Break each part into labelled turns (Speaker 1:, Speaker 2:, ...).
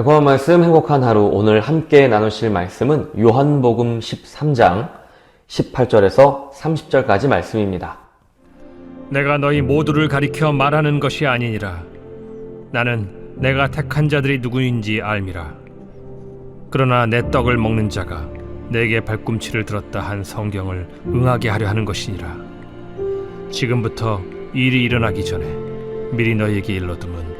Speaker 1: 달콤한 말씀, 행복한 하루. 오늘 함께 나누실 말씀은 요한복음 13장 18절에서 30절까지 말씀입니다.
Speaker 2: 내가 너희 모두를 가리켜 말하는 것이 아니니라. 나는 내가 택한 자들이 누구인지 알미라. 그러나 내 떡을 먹는 자가 내게 발꿈치를 들었다 한 성경을 응하게 하려 하는 것이니라. 지금부터 일이 일어나기 전에 미리 너희에게 일러두면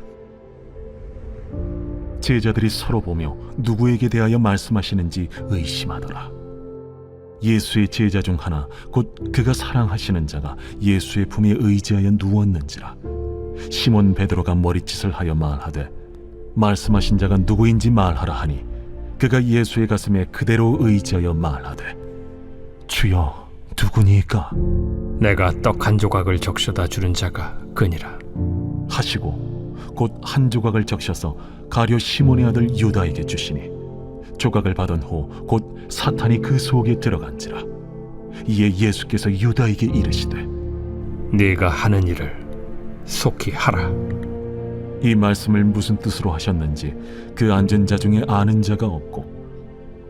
Speaker 3: 제자들이 서로 보며 누구에게 대하여 말씀하시는지 의심하더라. 예수의 제자 중 하나 곧 그가 사랑하시는 자가 예수의 품에 의지하여 누웠는지라. 시몬 베드로가 머리짓을 하여 말하되 말씀하신 자가 누구인지 말하라 하니 그가 예수의 가슴에 그대로 의지하여 말하되 주여 누구니까
Speaker 2: 내가 떡 한 조각을 적셔다 주는 자가 그니라
Speaker 3: 하시고 곧 한 조각을 적셔서 가룟 시몬의 아들 유다에게 주시니 조각을 받은 후 곧 사탄이 그 속에 들어간지라. 이에 예수께서 유다에게 이르시되
Speaker 2: 네가 하는 일을 속히 하라.
Speaker 3: 이 말씀을 무슨 뜻으로 하셨는지 그 앉은 자 중에 아는 자가 없고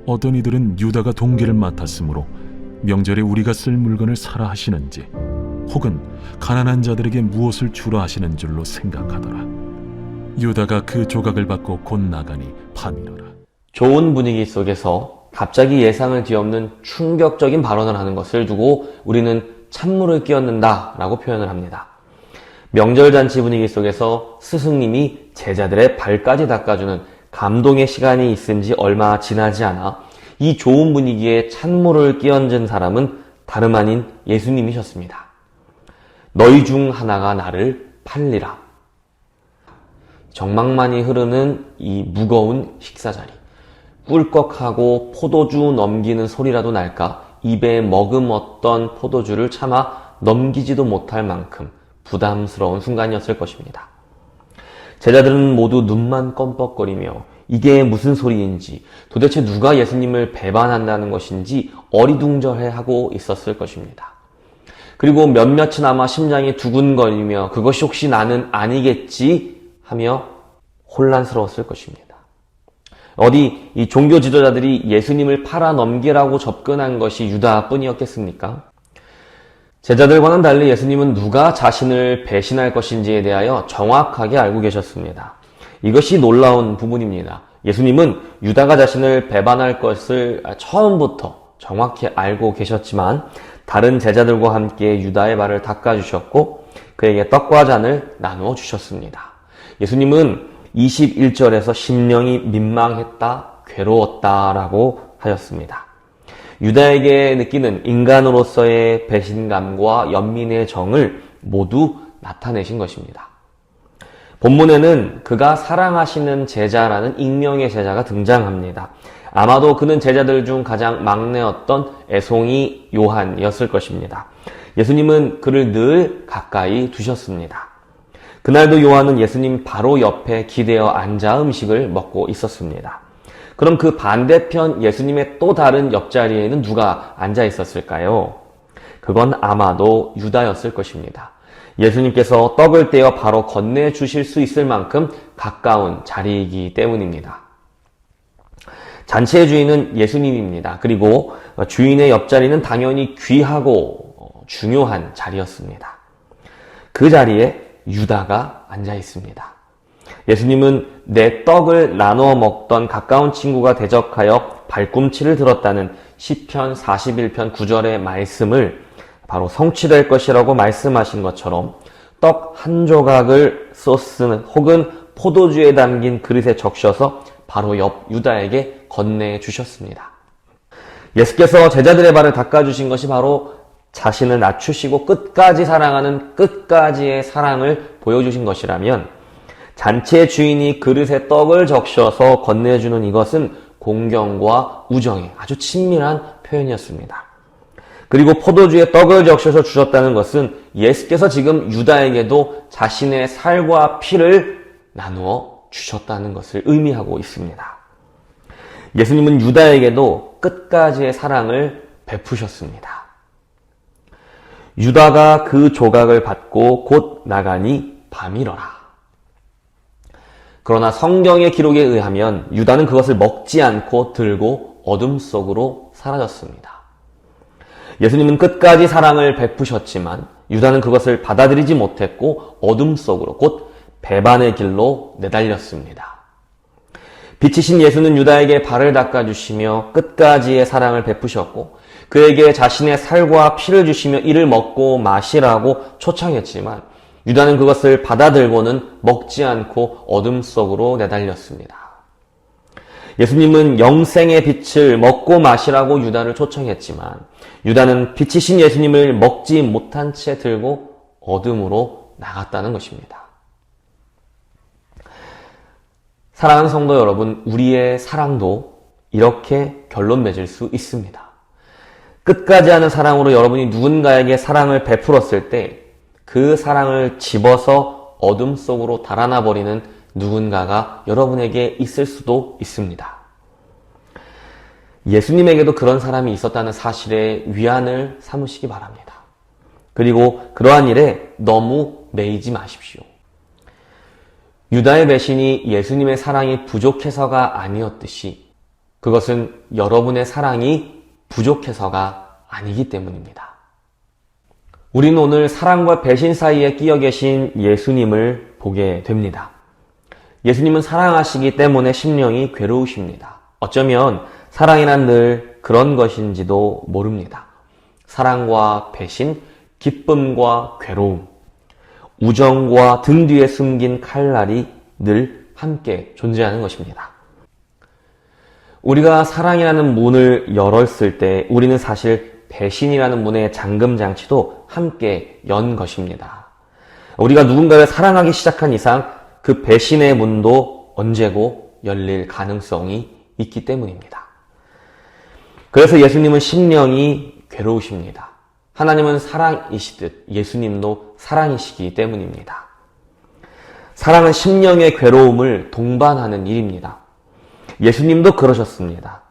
Speaker 3: 어떤 이들은 유다가 동기를 맡았으므로 명절에 우리가 쓸 물건을 사라 하시는지 혹은 가난한 자들에게 무엇을 주라 하시는 줄로 생각하더라 유다가 그 조각을 받고 곧 나가니 밤이로라
Speaker 1: 좋은 분위기 속에서 갑자기 예상을 뒤엎는 충격적인 발언을 하는 것을 두고 우리는 찬물을 끼얹는다 라고 표현을 합니다. 명절 잔치 분위기 속에서 스승님이 제자들의 발까지 닦아주는 감동의 시간이 있은 지 얼마 지나지 않아 이 좋은 분위기에 찬물을 끼얹은 사람은 다름 아닌 예수님이셨습니다. 너희 중 하나가 나를 팔리라. 정막만이 흐르는 이 무거운 식사 자리. 꿀꺽하고 포도주 넘기는 소리라도 날까 입에 머금었던 포도주를 차마 넘기지도 못할 만큼 부담스러운 순간이었을 것입니다. 제자들은 모두 눈만 껌뻑거리며 이게 무슨 소리인지 도대체 누가 예수님을 배반한다는 것인지 어리둥절해하고 있었을 것입니다. 그리고 몇몇이나마 심장이 두근거리며 그것이 혹시 나는 아니겠지 하며 혼란스러웠을 것입니다. 어디 이 종교 지도자들이 예수님을 팔아 넘기라고 접근한 것이 유다뿐이었겠습니까? 제자들과는 달리 예수님은 누가 자신을 배신할 것인지에 대하여 정확하게 알고 계셨습니다. 이것이 놀라운 부분입니다. 예수님은 유다가 자신을 배반할 것을 처음부터 정확히 알고 계셨지만 다른 제자들과 함께 유다의 발을 닦아주셨고 그에게 떡과 잔을 나누어 주셨습니다. 예수님은 21절에서 심령이 민망했다, 괴로웠다라고 하였습니다. 유다에게 느끼는 인간으로서의 배신감과 연민의 정을 모두 나타내신 것입니다. 본문에는 그가 사랑하시는 제자라는 익명의 제자가 등장합니다. 아마도 그는 제자들 중 가장 막내였던 애송이 요한이었을 것입니다. 예수님은 그를 늘 가까이 두셨습니다. 그날도 요한은 예수님 바로 옆에 기대어 앉아 음식을 먹고 있었습니다. 그럼 그 반대편 예수님의 또 다른 옆자리에는 누가 앉아 있었을까요? 그건 아마도 유다였을 것입니다. 예수님께서 떡을 떼어 바로 건네 주실 수 있을 만큼 가까운 자리이기 때문입니다. 잔치의 주인은 예수님입니다. 그리고 주인의 옆자리는 당연히 귀하고 중요한 자리였습니다. 그 자리에 유다가 앉아 있습니다. 예수님은 내 떡을 나누어 먹던 가까운 친구가 대적하여 발꿈치를 들었다는 시편 41편 9절의 말씀을 바로 성취될 것이라고 말씀하신 것처럼 떡 한 조각을 소스 혹은 포도주에 담긴 그릇에 적셔서 바로 옆 유다에게 건네 주셨습니다. 예수께서 제자들의 발을 닦아주신 것이 바로 자신을 낮추시고 끝까지 사랑하는 끝까지의 사랑을 보여주신 것이라면 잔치의 주인이 그릇에 떡을 적셔서 건네주는 이것은 공경과 우정의 아주 친밀한 표현이었습니다. 그리고 포도주에 떡을 적셔서 주셨다는 것은 예수께서 지금 유다에게도 자신의 살과 피를 나누어 주셨다는 것을 의미하고 있습니다. 예수님은 유다에게도 끝까지의 사랑을 베푸셨습니다. 유다가 그 조각을 받고 곧 나가니 밤이러라. 그러나 성경의 기록에 의하면 유다는 그것을 먹지 않고 들고 어둠 속으로 사라졌습니다. 예수님은 끝까지 사랑을 베푸셨지만 유다는 그것을 받아들이지 못했고 어둠 속으로 곧 배반의 길로 내달렸습니다. 빛이신 예수는 유다에게 발을 닦아주시며 끝까지의 사랑을 베푸셨고 그에게 자신의 살과 피를 주시며 이를 먹고 마시라고 초청했지만 유다는 그것을 받아들고는 먹지 않고 어둠 속으로 내달렸습니다. 예수님은 영생의 빛을 먹고 마시라고 유다를 초청했지만 유다는 빛이신 예수님을 먹지 못한 채 들고 어둠으로 나갔다는 것입니다. 사랑하는 성도 여러분, 우리의 사랑도 이렇게 결론 맺을 수 있습니다. 끝까지 하는 사랑으로 여러분이 누군가에게 사랑을 베풀었을 때 그 사랑을 집어서 어둠 속으로 달아나 버리는 누군가가 여러분에게 있을 수도 있습니다. 예수님에게도 그런 사람이 있었다는 사실에 위안을 삼으시기 바랍니다. 그리고 그러한 일에 너무 매이지 마십시오. 유다의 배신이 예수님의 사랑이 부족해서가 아니었듯이 그것은 여러분의 사랑이 부족해서가 아니기 때문입니다. 우리는 오늘 사랑과 배신 사이에 끼어 계신 예수님을 보게 됩니다. 예수님은 사랑하시기 때문에 심령이 괴로우십니다. 어쩌면 사랑이란 늘 그런 것인지도 모릅니다. 사랑과 배신, 기쁨과 괴로움, 우정과 등 뒤에 숨긴 칼날이 늘 함께 존재하는 것입니다. 우리가 사랑이라는 문을 열었을 때 우리는 사실 배신이라는 문의 잠금 장치도 함께 연 것입니다. 우리가 누군가를 사랑하기 시작한 이상 그 배신의 문도 언제고 열릴 가능성이 있기 때문입니다. 그래서 예수님은 심령이 괴로우십니다. 하나님은 사랑이시듯 예수님도 사랑이시기 때문입니다. 사랑은 심령의 괴로움을 동반하는 일입니다. 예수님도 그러셨습니다.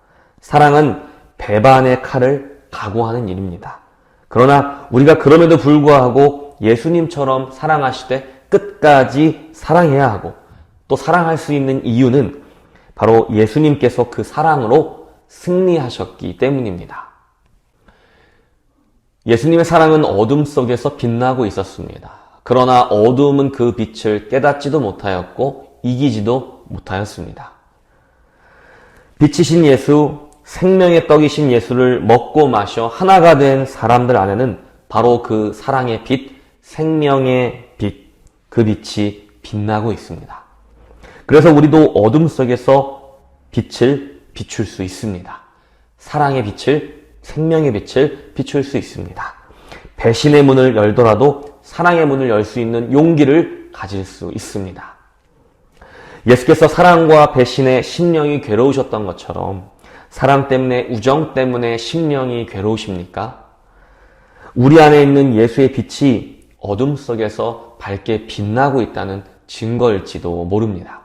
Speaker 1: 사랑은 배반의 칼을 각오하는 일입니다. 그러나 우리가 그럼에도 불구하고 예수님처럼 사랑하시되 끝까지 사랑해야 하고 또 사랑할 수 있는 이유는 바로 예수님께서 그 사랑으로 승리하셨기 때문입니다. 예수님의 사랑은 어둠 속에서 빛나고 있었습니다. 그러나 어둠은 그 빛을 깨닫지도 못하였고 이기지도 못하였습니다. 빛이신 예수, 생명의 떡이신 예수를 먹고 마셔 하나가 된 사람들 안에는 바로 그 사랑의 빛, 생명의 빛, 그 빛이 빛나고 있습니다. 그래서 우리도 어둠 속에서 빛을 비출 수 있습니다. 사랑의 빛을, 생명의 빛을 비출 수 있습니다. 배신의 문을 열더라도 사랑의 문을 열 수 있는 용기를 가질 수 있습니다. 예수께서 사랑과 배신에 심령이 괴로우셨던 것처럼 사랑 때문에 우정 때문에 심령이 괴로우십니까? 우리 안에 있는 예수의 빛이 어둠 속에서 밝게 빛나고 있다는 증거일지도 모릅니다.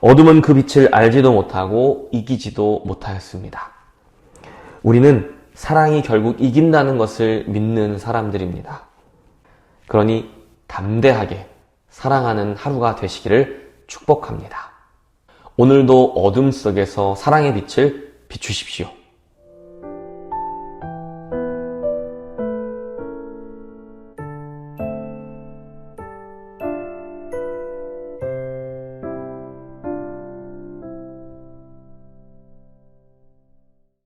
Speaker 1: 어둠은 그 빛을 알지도 못하고 이기지도 못하였습니다. 우리는 사랑이 결국 이긴다는 것을 믿는 사람들입니다. 그러니 담대하게 사랑하는 하루가 되시기를 축복합니다. 오늘도 어둠 속에서 사랑의 빛을 비추십시오.